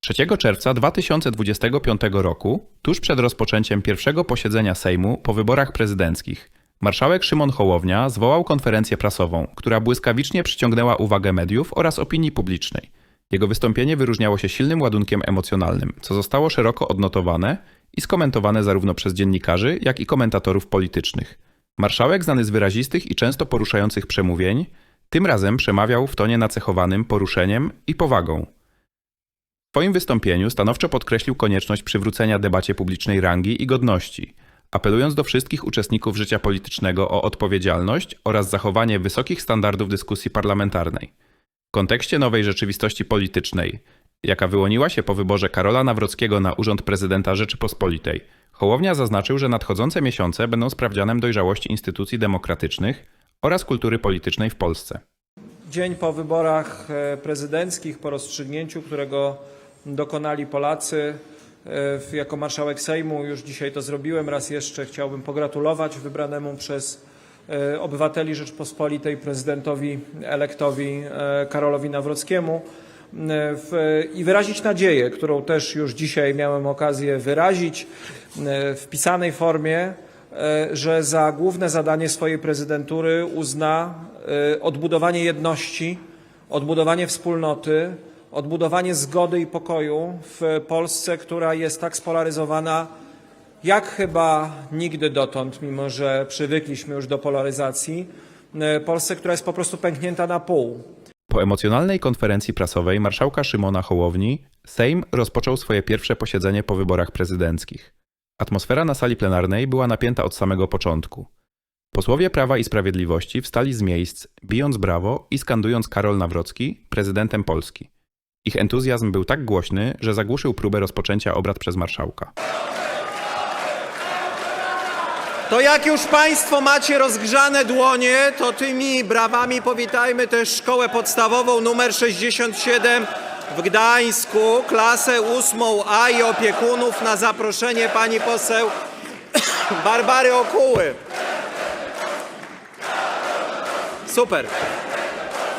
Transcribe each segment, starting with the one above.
3 czerwca 2025 roku, tuż przed rozpoczęciem pierwszego posiedzenia Sejmu po wyborach prezydenckich, marszałek Szymon Hołownia zwołał konferencję prasową, która błyskawicznie przyciągnęła uwagę mediów oraz opinii publicznej. Jego wystąpienie wyróżniało się silnym ładunkiem emocjonalnym, co zostało szeroko odnotowane i skomentowane zarówno przez dziennikarzy, jak i komentatorów politycznych. Marszałek znany z wyrazistych i często poruszających przemówień, tym razem przemawiał w tonie nacechowanym poruszeniem i powagą. Swoim wystąpieniu stanowczo podkreślił konieczność przywrócenia debacie publicznej rangi i godności, apelując do wszystkich uczestników życia politycznego o odpowiedzialność oraz zachowanie wysokich standardów dyskusji parlamentarnej. W kontekście nowej rzeczywistości politycznej, jaka wyłoniła się po wyborze Karola Nawrockiego na urząd prezydenta Rzeczypospolitej, Hołownia zaznaczył, że nadchodzące miesiące będą sprawdzianem dojrzałości instytucji demokratycznych oraz kultury politycznej w Polsce. Dzień po wyborach e, prezydenckich, po rozstrzygnięciu, którego dokonali Polacy. E, Jako marszałek Sejmu już dzisiaj to zrobiłem. Raz jeszcze chciałbym pogratulować wybranemu przez e, obywateli Rzeczpospolitej prezydentowi elektowi e, Karolowi Nawrockiemu i wyrazić nadzieję, którą też już dzisiaj miałem okazję wyrazić w pisanej formie, że za główne zadanie swojej prezydentury uzna odbudowanie jedności, odbudowanie wspólnoty, odbudowanie zgody i pokoju w Polsce, która jest tak spolaryzowana jak chyba nigdy dotąd, mimo że przywykliśmy już do polaryzacji. E, Polsce, która jest po prostu pęknięta na pół. Po emocjonalnej konferencji prasowej marszałka Szymona Hołowni, Sejm rozpoczął swoje pierwsze posiedzenie po wyborach prezydenckich. Atmosfera na sali plenarnej była napięta od samego początku. Posłowie Prawa i Sprawiedliwości wstali z miejsc, bijąc brawo i skandując Karol Nawrocki prezydentem Polski. Ich entuzjazm był tak głośny, że zagłuszył próbę rozpoczęcia obrad przez marszałka. To jak już Państwo macie rozgrzane dłonie, to tymi brawami powitajmy też szkołę podstawową numer 67 w Gdańsku, klasę ósmą A i opiekunów na zaproszenie pani poseł Barbary Okuły. Super.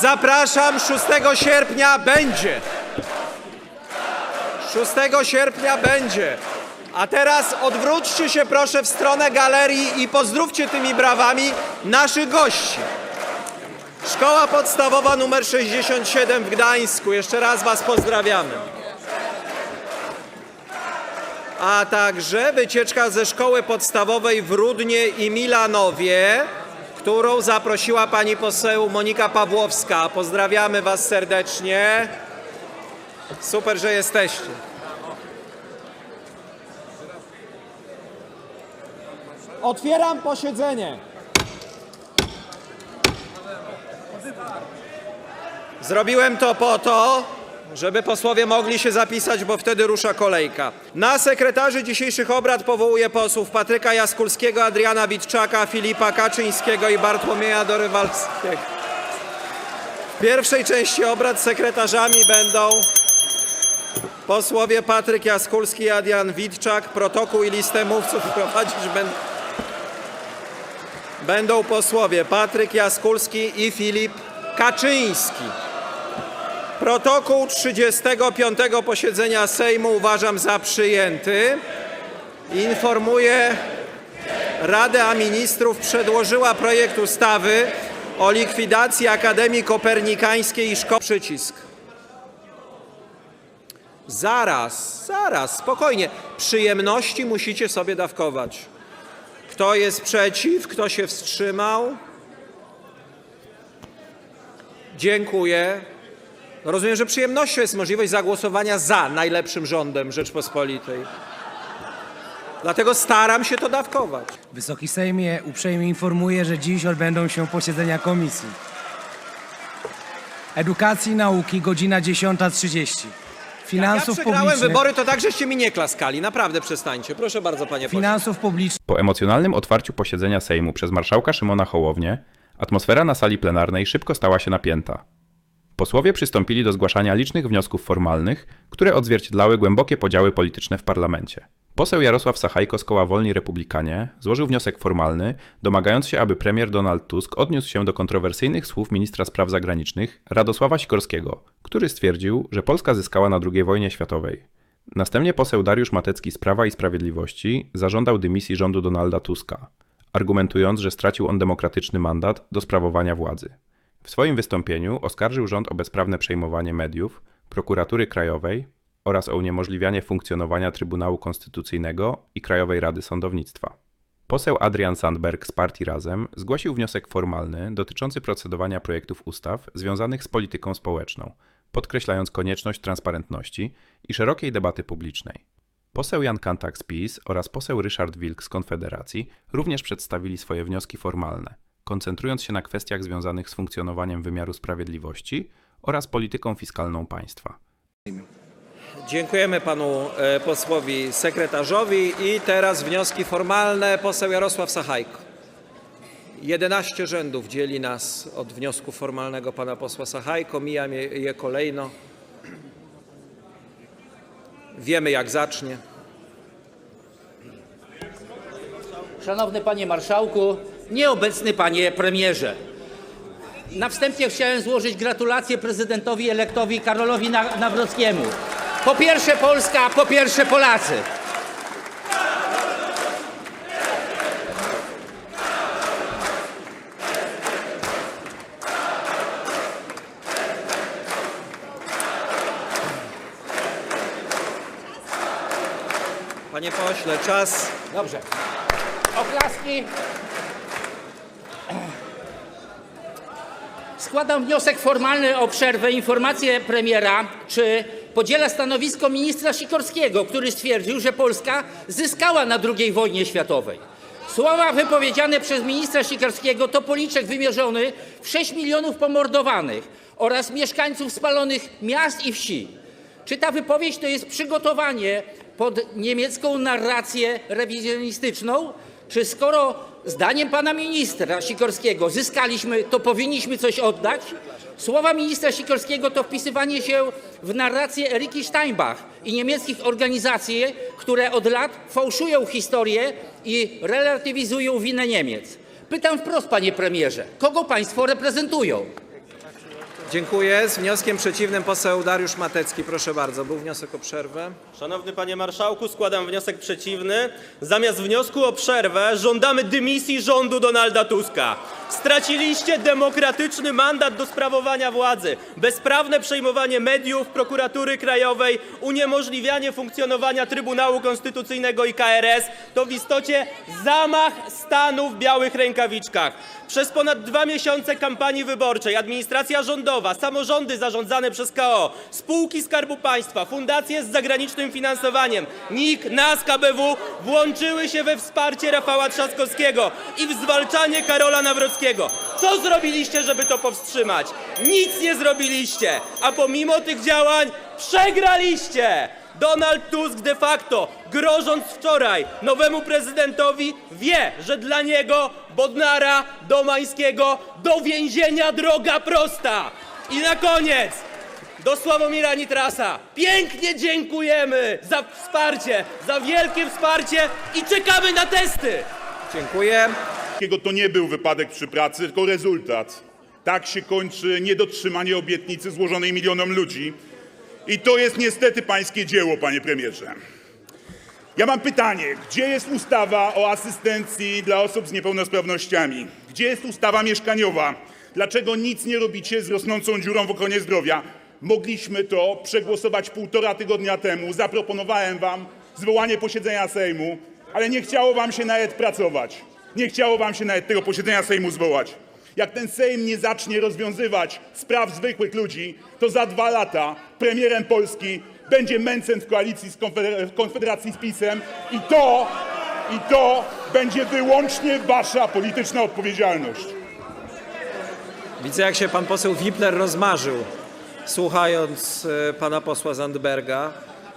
Zapraszam 6 sierpnia będzie. 6 sierpnia będzie. A teraz odwróćcie się proszę w stronę galerii i pozdrówcie tymi brawami naszych gości. Szkoła podstawowa numer 67 w Gdańsku. Jeszcze raz Was pozdrawiamy. A także wycieczka ze szkoły podstawowej w Rudnie i Milanowie, którą zaprosiła pani poseł Monika Pawłowska. Pozdrawiamy Was serdecznie. Super, że jesteście. Otwieram posiedzenie. Zrobiłem to po to, żeby posłowie mogli się zapisać, bo wtedy rusza kolejka. Na sekretarzy dzisiejszych obrad powołuję posłów Patryka Jaskulskiego, Adriana Witczaka, Filipa Kaczyńskiego i Bartłomieja Dorywalskiego. W pierwszej części obrad sekretarzami będą posłowie Patryk Jaskulski i Adrian Witczak. Protokół i listę mówców prowadzić będą będą posłowie Patryk Jaskulski i Filip Kaczyński. Protokół 35. posiedzenia Sejmu uważam za przyjęty. Informuję, Rada Ministrów przedłożyła projekt ustawy o likwidacji Akademii Kopernikańskiej i Szkoły. Przycisk. Zaraz, zaraz, spokojnie. Przyjemności musicie sobie dawkować. Kto jest przeciw? Kto się wstrzymał? Dziękuję. Rozumiem, że przyjemnością jest możliwość zagłosowania za najlepszym rządem Rzeczpospolitej. Dlatego staram się to dawkować. Wysoki Sejmie, uprzejmie informuję, że dziś odbędą się posiedzenia komisji. Edukacji i Nauki, godzina 10.30. Ja Finansów przegrałem Publicznych, wybory, to tak, żeście mi nie klaskali. Naprawdę przestańcie. Proszę bardzo, panie pośle. Finansów Publicznych Po emocjonalnym otwarciu posiedzenia Sejmu przez marszałka Szymona Hołownię, atmosfera na sali plenarnej szybko stała się napięta. Posłowie przystąpili do zgłaszania licznych wniosków formalnych, które odzwierciedlały głębokie podziały polityczne w parlamencie. Poseł Jarosław Sachajko z koła Wolni Republikanie złożył wniosek formalny, domagając się, aby premier Donald Tusk odniósł się do kontrowersyjnych słów ministra spraw zagranicznych Radosława Sikorskiego, który stwierdził, że Polska zyskała na II wojnie światowej. Następnie poseł Dariusz Matecki z Prawa i Sprawiedliwości zażądał dymisji rządu Donalda Tuska, argumentując, że stracił on demokratyczny mandat do sprawowania władzy. W swoim wystąpieniu oskarżył rząd o bezprawne przejmowanie mediów, prokuratury krajowej oraz o uniemożliwianie funkcjonowania Trybunału Konstytucyjnego i Krajowej Rady Sądownictwa. Poseł Adrian Sandberg z partii Razem zgłosił wniosek formalny dotyczący procedowania projektów ustaw związanych z polityką społeczną, podkreślając konieczność transparentności i szerokiej debaty publicznej. Poseł Jan Kantak z PiS oraz poseł Ryszard Wilk z Konfederacji również przedstawili swoje wnioski formalne, koncentrując się na kwestiach związanych z funkcjonowaniem wymiaru sprawiedliwości oraz polityką fiskalną państwa. Dziękujemy panu e, posłowi sekretarzowi i teraz wnioski formalne. Poseł Jarosław Sachajko. 11 rzędów dzieli nas od wniosku formalnego pana posła Sachajko. Mijam je, je kolejno. Wiemy jak zacznie. Szanowny Panie Marszałku, nieobecny Panie Premierze. Na wstępie chciałem złożyć gratulacje prezydentowi elektowi Karolowi Na- Nawrockiemu. Po pierwsze Polska, po pierwsze Polacy. Panie pośle, czas. Dobrze. Oklaski. Składam wniosek formalny o przerwę. Informację premiera, czy podziela stanowisko ministra Sikorskiego, który stwierdził, że Polska zyskała na II wojnie światowej. Słowa wypowiedziane przez ministra Sikorskiego to policzek wymierzony w 6 milionów pomordowanych oraz mieszkańców spalonych miast i wsi. Czy ta wypowiedź to jest przygotowanie pod niemiecką narrację rewizjonistyczną? Czy skoro zdaniem pana ministra Sikorskiego zyskaliśmy, to powinniśmy coś oddać? Słowa ministra Sikorskiego to wpisywanie się w narrację Eriki Steinbach i niemieckich organizacji, które od lat fałszują historię i relatywizują winę Niemiec. Pytam wprost, panie premierze, kogo państwo reprezentują? Dziękuję. Z wnioskiem przeciwnym poseł Dariusz Matecki. Proszę bardzo. Był wniosek o przerwę. Szanowny panie marszałku, składam wniosek przeciwny. Zamiast wniosku o przerwę żądamy dymisji rządu Donalda Tuska. Straciliście demokratyczny mandat do sprawowania władzy. Bezprawne przejmowanie mediów, prokuratury krajowej, uniemożliwianie funkcjonowania Trybunału Konstytucyjnego i KRS to w istocie zamach stanu w białych rękawiczkach. Przez ponad dwa miesiące kampanii wyborczej administracja rządowa, samorządy zarządzane przez KO, spółki Skarbu Państwa, fundacje z zagranicznym finansowaniem, NIK, NAS, KBW włączyły się we wsparcie Rafała Trzaskowskiego i w zwalczanie Karola Nawrockiego. Co zrobiliście, żeby to powstrzymać? Nic nie zrobiliście, a pomimo tych działań przegraliście! Donald Tusk de facto, grożąc wczoraj nowemu prezydentowi, wie, że dla niego Bodnara, Domańskiego, do więzienia droga prosta. I na koniec, do Sławomira Nitrasa. Pięknie dziękujemy za wsparcie, za wielkie wsparcie i czekamy na testy. Dziękuję. To nie był wypadek przy pracy, tylko rezultat. Tak się kończy niedotrzymanie obietnicy złożonej milionom ludzi. I to jest niestety pańskie dzieło, panie premierze. Ja mam pytanie, gdzie jest ustawa o asystencji dla osób z niepełnosprawnościami? Gdzie jest ustawa mieszkaniowa? Dlaczego nic nie robicie z rosnącą dziurą w ochronie zdrowia? Mogliśmy to przegłosować półtora tygodnia temu. Zaproponowałem wam zwołanie posiedzenia Sejmu, ale nie chciało wam się nawet pracować. Nie chciało wam się nawet tego posiedzenia Sejmu zwołać. Jak ten Sejm nie zacznie rozwiązywać spraw zwykłych ludzi, to za dwa lata premierem Polski będzie Mencen w koalicji z Konfeder- Konfederacji z PiSem i to, i to będzie wyłącznie wasza polityczna odpowiedzialność. Widzę, jak się pan poseł Wipler rozmarzył, słuchając e, pana posła Zandberga.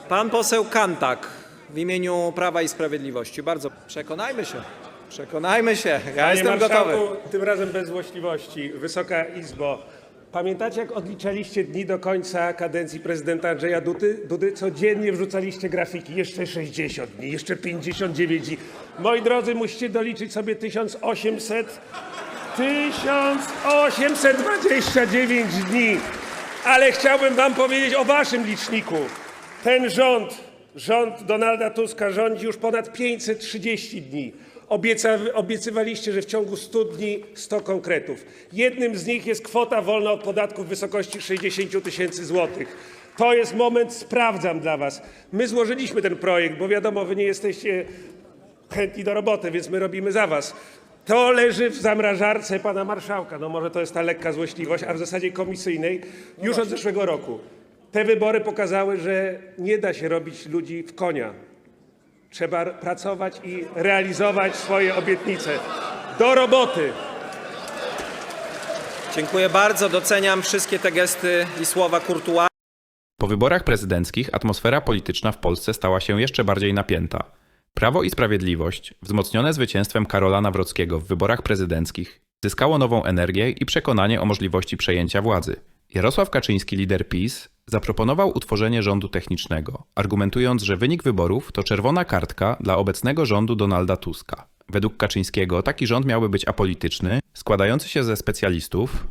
Pan poseł Kantak w imieniu Prawa i Sprawiedliwości. Bardzo przekonajmy się. Przekonajmy się. Ja Panie jestem gotowy. tym razem bez złośliwości. Wysoka Izbo, Pamiętacie, jak odliczaliście dni do końca kadencji prezydenta Andrzeja Dudy? Dudy? Codziennie wrzucaliście grafiki. Jeszcze 60 dni, jeszcze 59 dni. Moi drodzy, musicie doliczyć sobie 1800... 1829 dni. Ale chciałbym wam powiedzieć o waszym liczniku. Ten rząd, rząd Donalda Tuska rządzi już ponad 530 dni. Obiecywaliście, że w ciągu 100 dni 100 konkretów. Jednym z nich jest kwota wolna od podatku w wysokości 60 tysięcy złotych. To jest moment, sprawdzam dla was. My złożyliśmy ten projekt, bo wiadomo, wy nie jesteście chętni do roboty, więc my robimy za was. To leży w zamrażarce pana marszałka. No może to jest ta lekka złośliwość, a w zasadzie komisyjnej już od zeszłego roku. Te wybory pokazały, że nie da się robić ludzi w konia. Trzeba pracować i realizować swoje obietnice. Do roboty! Dziękuję bardzo, doceniam wszystkie te gesty i słowa kurtualne. Po wyborach prezydenckich atmosfera polityczna w Polsce stała się jeszcze bardziej napięta. Prawo i Sprawiedliwość, wzmocnione zwycięstwem Karola Nawrockiego w wyborach prezydenckich, zyskało nową energię i przekonanie o możliwości przejęcia władzy. Jarosław Kaczyński, lider PiS, zaproponował utworzenie rządu technicznego, argumentując, że wynik wyborów to czerwona kartka dla obecnego rządu Donalda Tuska. Według Kaczyńskiego taki rząd miałby być apolityczny, składający się ze specjalistów,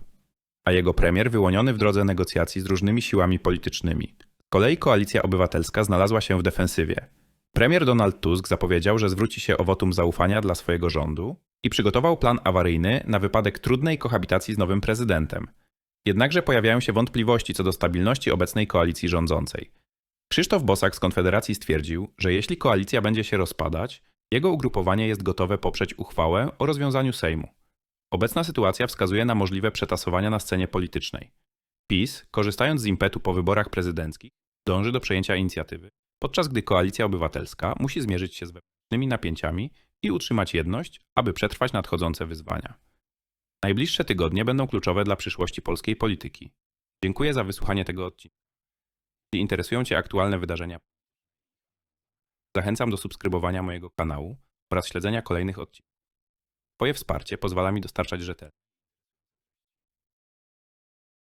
a jego premier wyłoniony w drodze negocjacji z różnymi siłami politycznymi. Z kolei koalicja obywatelska znalazła się w defensywie. Premier Donald Tusk zapowiedział, że zwróci się o wotum zaufania dla swojego rządu i przygotował plan awaryjny na wypadek trudnej kohabitacji z nowym prezydentem. Jednakże pojawiają się wątpliwości co do stabilności obecnej koalicji rządzącej. Krzysztof Bosak z Konfederacji stwierdził, że jeśli koalicja będzie się rozpadać, jego ugrupowanie jest gotowe poprzeć uchwałę o rozwiązaniu Sejmu. Obecna sytuacja wskazuje na możliwe przetasowania na scenie politycznej. PiS, korzystając z impetu po wyborach prezydenckich, dąży do przejęcia inicjatywy, podczas gdy koalicja obywatelska musi zmierzyć się z wewnętrznymi napięciami i utrzymać jedność, aby przetrwać nadchodzące wyzwania. Najbliższe tygodnie będą kluczowe dla przyszłości polskiej polityki. Dziękuję za wysłuchanie tego odcinka. Jeśli interesują Cię aktualne wydarzenia, zachęcam do subskrybowania mojego kanału oraz śledzenia kolejnych odcinków. Twoje wsparcie pozwala mi dostarczać rzetelnych